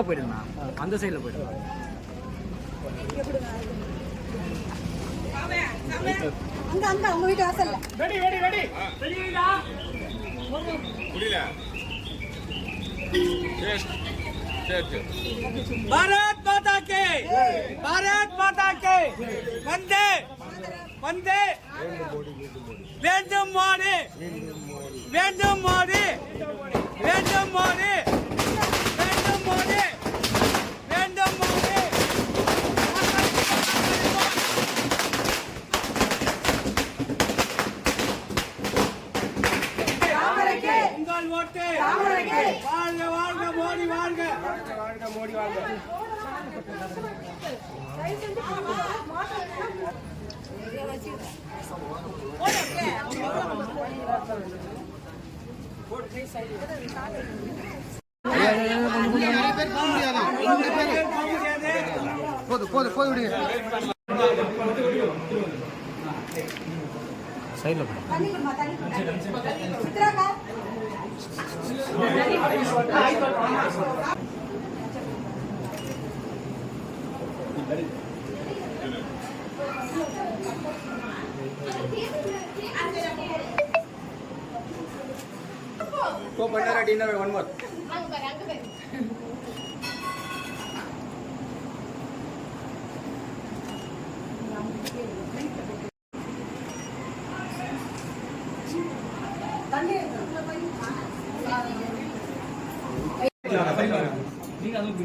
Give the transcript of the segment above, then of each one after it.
போயிடுங்கண்ணா. அந்த சைடில் போயிடுங்க. அங்க அங்க உங்க வீட்டு வாசல்ல புரியல. சரி சரி சரி பாரத் மாதா கே. பாரத் மாதா கே. வந்தே. வந்தே. வேண்டும் மோடி. வேண்டும் மோடி. வேண்டும் மோடி வேண்டும் மோடி வேண்டும் மோடி உங்கள் ஓட்டு வாழ்க வாழ்க மோடி வாழ்க. போதும் போதும் போது விடுங்க தண்ணிக்குமா தண்ணி சித்ராக்கா Go Bandara dinner one more. வந்தாச்சு,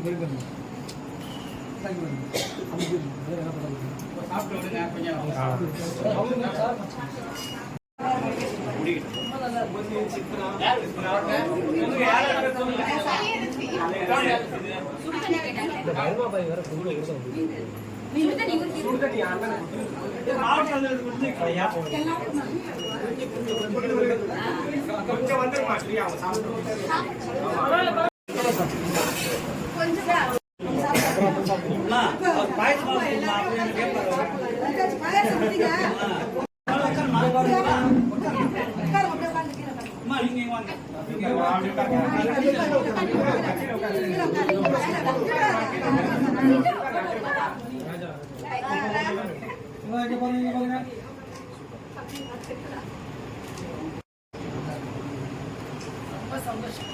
பாயாசம் குடிங்க. உட்காரு, அப்படியே ரொம்ப சந்தோஷம்.